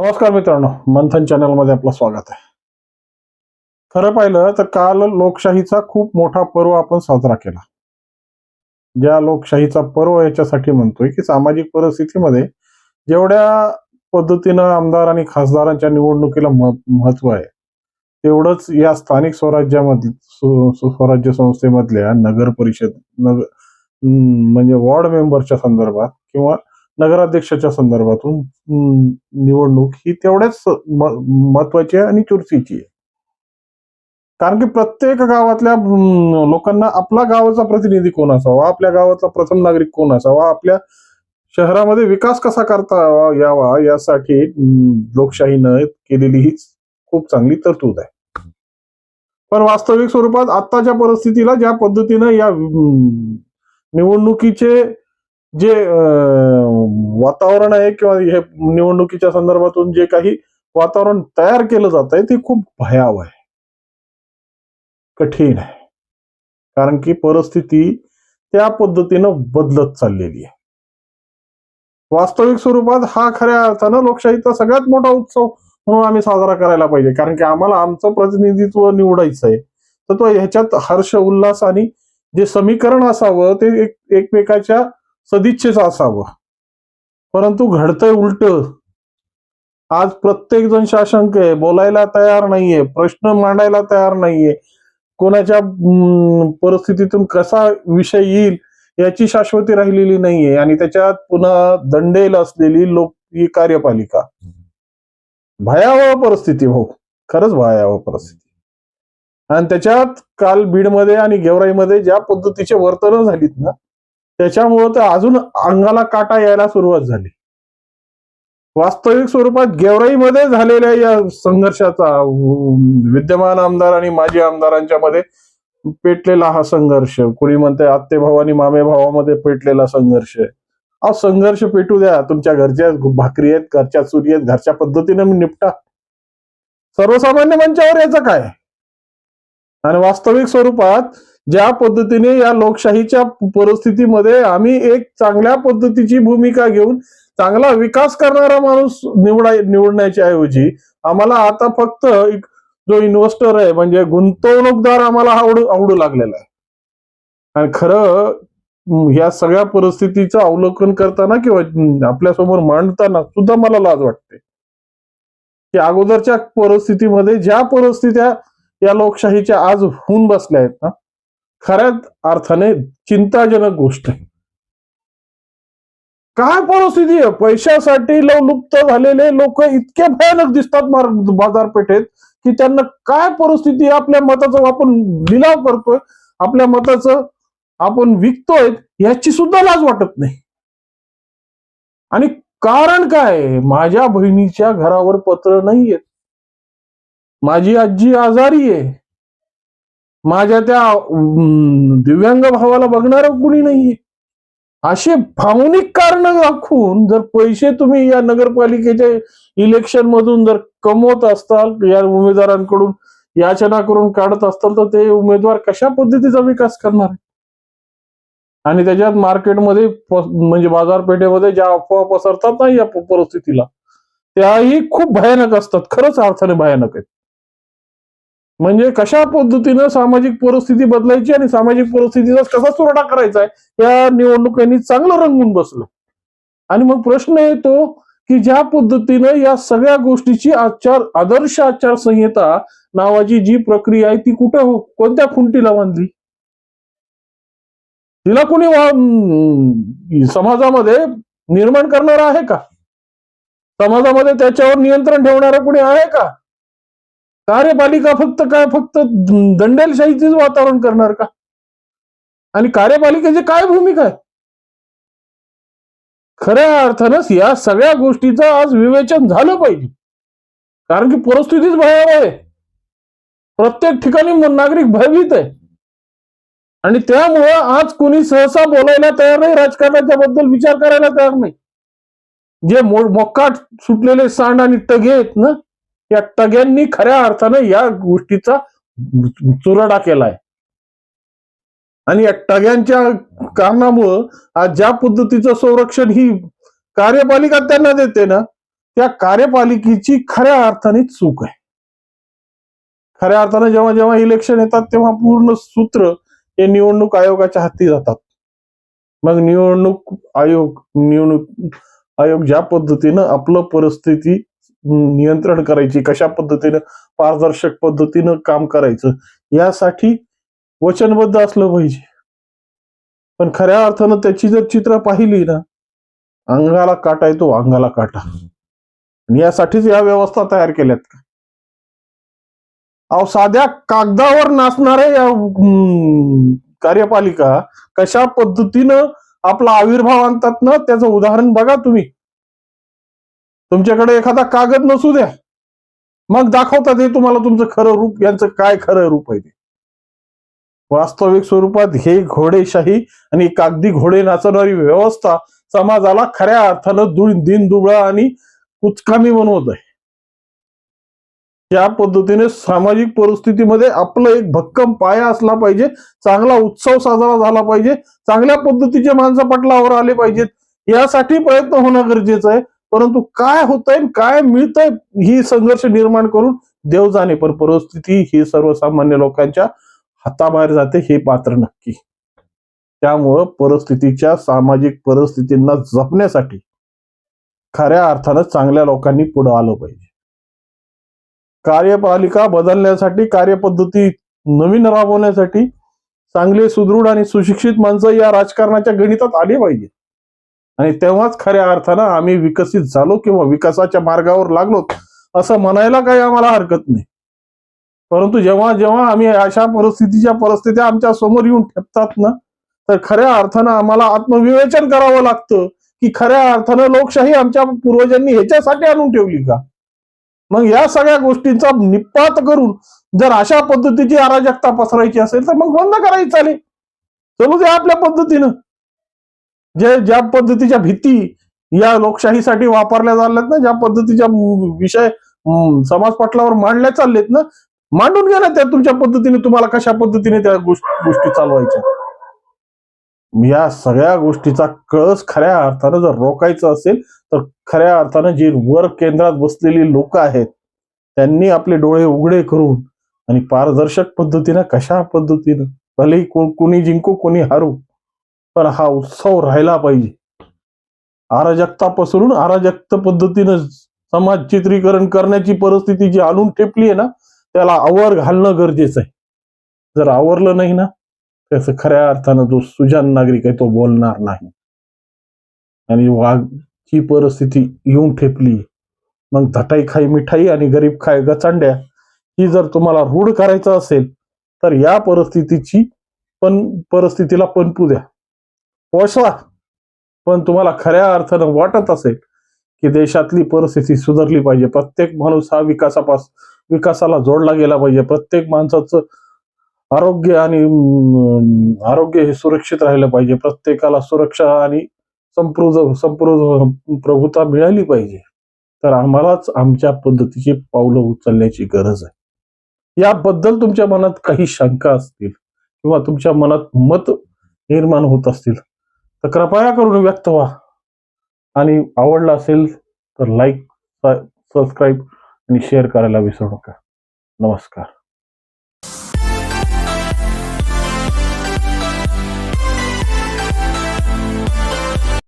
नमस्कार मित्रांनो मंथन चॅनलमध्ये आपलं स्वागत आहे. खरं पाहिलं तर काल लोकशाहीचा खूप मोठा पर्व आपण साजरा केला. ज्या लोकशाहीचा पर्व याच्यासाठी म्हणतोय की सामाजिक परिस्थितीमध्ये जेवढ्या पद्धतीनं आमदार आणि खासदारांच्या निवडणुकीला महत्त्व आहे तेवढंच या स्थानिक स्वराज्यामध्ये सु- स्वराज्य संस्थेमधल्या नगर परिषद नगर म्हणजे वॉर्ड मेंबरच्या संदर्भात किंवा नगराध्यक्षाच्या संदर्भातून निवडणूक ही तेवढ्याच महत्वाची आहे आणि चुरशीची आहे. कारण की प्रत्येक गावातल्या लोकांना आपला गावाचा प्रतिनिधी कोण असावा आपल्या गावाचा प्रथम नागरिक कोण असावा आपल्या शहरामध्ये विकास कसा करता यावा यासाठी लोकशाहीनं केलेली ही खूप चांगली तरतूद आहे. पण वास्तविक स्वरूपात आत्ताच्या परिस्थितीला ज्या पद्धतीनं या निवडणुकीचे जे अं, वातावरण आहे किंवा हे निवडणुकीच्या संदर्भातून जे काही वातावरण तयार केलं जात आहे ते खूप भयावह आहे. कठीण आहे. कारण की परिस्थिती त्या पद्धतीनं बदलत चाललेली आहे. वास्तविक स्वरूपात हा खऱ्या अर्थानं लोकशाहीचा सगळ्यात मोठा उत्सव म्हणून आम्ही साजरा करायला पाहिजे. कारण की आम्हाला आमचं प्रतिनिधित्व निवडायचं आहे. तर तो ह्याच्यात हर्ष उल्हास आणि जे समीकरण असावं ते एक एकमेकाच्या सदिच्छेचं असावं. परंतु घडतंय उलट. आज प्रत्येक जण शासंक आहे बोलायला तयार नाहीये प्रश्न मांडायला तयार नाहीये. कोणाच्या परिस्थितीतून कसा विषय येईल याची शाश्वती राहिलेली नाहीये आणि त्याच्यात पुन्हा दंडेल असलेली लोक ही कार्यपालिका. भयावह परिस्थिती हो खरंच भयावह परिस्थिती. आणि त्याच्यात काल बीडमध्ये आणि गेवराईमध्ये ज्या पद्धतीचे वर्तन झालीत ना त्याच्यामुळं तर अजून अंगाला काटा यायला सुरुवात झाली. वास्तविक स्वरूपात गेवराईमध्ये झालेल्या या संघर्षाचा विद्यमान आमदार आणि माजी आमदारांच्या मध्ये पेटलेला हा संघर्ष. कोणी म्हणते आत्ते भाऊ आणि मामे भावामध्ये पेटलेला संघर्ष अहो संघर्ष पेटू द्या. तुमच्या घरच्या भाकरी आहेत घरच्या चुरी आहेत घरच्या पद्धतीने मी निपटा. सर्वसामान्य मंचावर याचं काय? आणि वास्तविक स्वरूपात ज्या पद्धतीने या लोकशाहीच्या परिस्थितीमध्ये आम्ही एक चांगल्या पद्धतीची भूमिका घेऊन चांगला विकास करणारा माणूस निवडाय निवडण्याच्या ऐवजी आम्हाला आता फक्त एक जो इन्व्हेस्टर आहे म्हणजे गुंतवणूकदार आम्हाला आवडू आवडू लागलेला आहे. आणि खरं या सगळ्या परिस्थितीचं अवलोकन करताना किंवा आपल्यासमोर मांडताना सुद्धा मला लाज वाटते. की अगोदरच्या परिस्थितीमध्ये ज्या परिस्थित्या या लोकशाहीच्या आज होऊन बसल्या आहेत ना खऱ्याच अर्थाने चिंताजनक गोष्ट आहे. काय परिस्थिती आहे? पैशासाठी लुप्त झालेले लोक इतके भयानक दिसतात बाजारपेठेत की त्यांना काय परिस्थिती आपल्या मताचा आपण लिलाव करतोय. आपल्या मताचं आपण विकतोय. याची सुद्धा लाज वाटत नाही. आणि कारण काय माझ्या बहिणीच्या घरावर पत्र नाहीयेत माझी आजी आजारी आहे. माझ्या त्या दिव्यांग भावाला बघणार कुणी नाहीये. असे भावनिक कारण दाखवून जर पैसे तुम्ही या नगरपालिकेच्या इलेक्शन मधून जर कमवत असताल या उमेदवारांकडून याचना करून काढत असताल तर ते उमेदवार कशा पद्धतीचा विकास करणार? आहे? आणि त्याच्यात मार्केटमध्ये म्हणजे बाजारपेठेमध्ये ज्या अफवा पसरतात ना या परिस्थितीला त्याही खूप भयानक असतात. खरंच अर्थाने भयानक आहेत. म्हणजे कशा पद्धतीनं सामाजिक परिस्थिती बदलायची आणि सामाजिक परिस्थितीचा कसा सुरडा करायचा आहे या निवडणुकांनी चांगलं रंगून बसलं. आणि मग प्रश्न येतो की ज्या पद्धतीनं या सगळ्या गोष्टीची आचार आदर्श आचारसंहिता नावाची जी प्रक्रिया आहे ती कुठे हो कोणत्या खुंटीला बांधली? तिला कुणी वा- समाजामध्ये निर्माण करणार आहे का? समाजामध्ये त्याच्यावर नियंत्रण ठेवणारा कुणी आहे का? कार्यपालिका फक्त काय फक्त दंडेलशाहीचेच वातावरण करणार का? आणि कार्यपालिकेची काय भूमिका आहे? खऱ्या अर्थानं या सगळ्या गोष्टीचं आज विवेचन झालं पाहिजे. कारण की परिस्थितीच भयावह आहे. प्रत्येक ठिकाणी नागरिक भयभीत आहे. आणि त्यामुळं आज कोणी सहसा बोलायला तयार नाही राजकारणाच्या बद्दल विचार करायला तयार नाही. जे मो- मोकाट सुटलेले सांड आणि टगे आहेत ना या टग्यांनी खऱ्या अर्थानं या गोष्टीचा चुराडा केलाय. आणि या टग्यांच्या कारणामुळं आज ज्या पद्धतीचं संरक्षण ही कार्यपालिका त्यांना देते ना त्या कार्यपालिकेची खऱ्या अर्थाने चूक आहे. खऱ्या अर्थाने जेव्हा जेव्हा इलेक्शन येतात तेव्हा पूर्ण सूत्र हे निवडणूक आयोगाच्या हाती जातात. मग निवडणूक आयोग निवडणूक आयोग ज्या पद्धतीनं आपलं परिस्थिती नियंत्रण करायची कशा पद्धतीनं पारदर्शक पद्धतीनं काम करायचं यासाठी वचनबद्ध असलं पाहिजे. पण खऱ्या अर्थानं त्याची जर चित्र पाहिली ना अंगाला काटा येतो अंगाला काटा. आणि यासाठीच या व्यवस्था तयार केल्यात का? अहो साध्या कागदावर नाचणाऱ्या या कार्यपालिका कशा पद्धतीनं आपला आविर्भाव आणतात ना त्याचं उदाहरण बघा तुम्ही. तुमच्याकडे एखादा कागद नसू द्या. मग दाखवतात हे तुम्हाला तुमचं खरं रूप यांचं काय खरं रूप आहे ते. वास्तविक स्वरूपात हे घोडेशाही आणि कागदी घोडे नाचवणारी व्यवस्था समाजाला खऱ्या अर्थानं दु दिन दुबळा आणि कुचकामी बनवत आहे. या पद्धतीने सामाजिक परिस्थितीमध्ये आपलं एक भक्कम पाया असला पाहिजे चांगला उत्सव साजरा झाला पाहिजे चांगल्या पद्धतीचे माणसं पटलावर आले पाहिजेत. यासाठी प्रयत्न होणं गरजेचं आहे. परंतु काय होतंय काय मिळतंय ही संघर्ष निर्माण करून देव जाणे पण परिस्थिती ही सर्वसामान्य लोकांच्या हाताबाहेर जाते हे पात्र नक्की. त्यामुळं परिस्थितीच्या सामाजिक परिस्थितींना जपण्यासाठी खऱ्या अर्थानं चांगल्या लोकांनी पुढे आलं पाहिजे. कार्यपालिका बदलण्यासाठी कार्यपद्धती नवीन राबवण्यासाठी चांगले सुदृढ आणि सुशिक्षित माणसं या राजकारणाच्या गणितात आली पाहिजे आणि तेव्हाच खऱ्या अर्थानं आम्ही विकसित झालो किंवा विकासाच्या मार्गावर लागलो असं म्हणायला काही आम्हाला हरकत नाही. परंतु जेव्हा जेव्हा आम्ही अशा परिस्थितीच्या परिस्थिती आमच्यासमोर येऊन ठेपतात ना तर खऱ्या अर्थानं आम्हाला आत्मविवेचन करावं लागतं की खऱ्या अर्थानं लोकशाही आमच्या पूर्वजांनी ह्याच्यासाठी आणून ठेवली का? मग या सगळ्या गोष्टींचा निपात करून जर अशा पद्धतीची अराजकता पसरायची असेल तर मग बंद करायची चालेल. चलू दे आपल्या पद्धतीनं. जे ज्या पद्धतीच्या भीती या लोकशाहीसाठी वापरल्या चालल्यात ना ज्या पद्धतीच्या विषय समाज पटलावर मांडल्या चाललेत ना मांडून घ्या ना त्या तुमच्या पद्धतीने तुम्हाला कशा पद्धतीने त्या गोष्टी चालवायच्या? या सगळ्या गोष्टीचा कळस खऱ्या अर्थानं जर रोखायचं असेल तर खऱ्या अर्थानं जी वर केंद्रात बसलेली लोक आहेत त्यांनी आपले डोळे उघडे करून आणि पारदर्शक पद्धतीनं कशा पद्धतीनं भले कोणी जिंकू कोणी हारू पण हा उत्सव राहिला पाहिजे. अराजकता पसरून अराजकता पद्धतीनं समाज चित्रीकरण करण्याची परिस्थिती जी आणून ठेपली आहे ना त्याला आवर घालणं गरजेचं आहे. जर आवरलं नाही ना त्याचं खऱ्या अर्थानं जो सुजान नागरिक आहे तो बोलणार नाही. आणि वाघची परिस्थिती येऊन ठेपली मग धटाई खाई मिठाई आणि गरीब खाय गचांड्या ही जर तुम्हाला रूढ करायचं असेल तर या परिस्थितीची पण परिस्थितीला पणपू द्या. पोषवा पण तुम्हाला खऱ्या अर्थानं वाटत असेल की देशातली परिस्थिती सुधारली पाहिजे. प्रत्येक माणूस हा विकासापास विकासाला जोडला गेला पाहिजे. प्रत्येक माणसाचं आरोग्य आणि आरोग्य हे सुरक्षित राहिलं पाहिजे. प्रत्येकाला सुरक्षा आणि संपूर्ण संपूर्ण प्रभुता मिळाली पाहिजे. तर आम्हालाच आमच्या पद्धतीची पावलं उचलण्याची गरज आहे. याबद्दल तुमच्या मनात काही शंका असतील किंवा तुमच्या मनात मत निर्माण होत असतील तर कृपया करून व्यक्त व्हा. आणि आवडला असेल तर लाईक सबस्क्राईब आणि शेअर करायला विसरू नका. नमस्कार.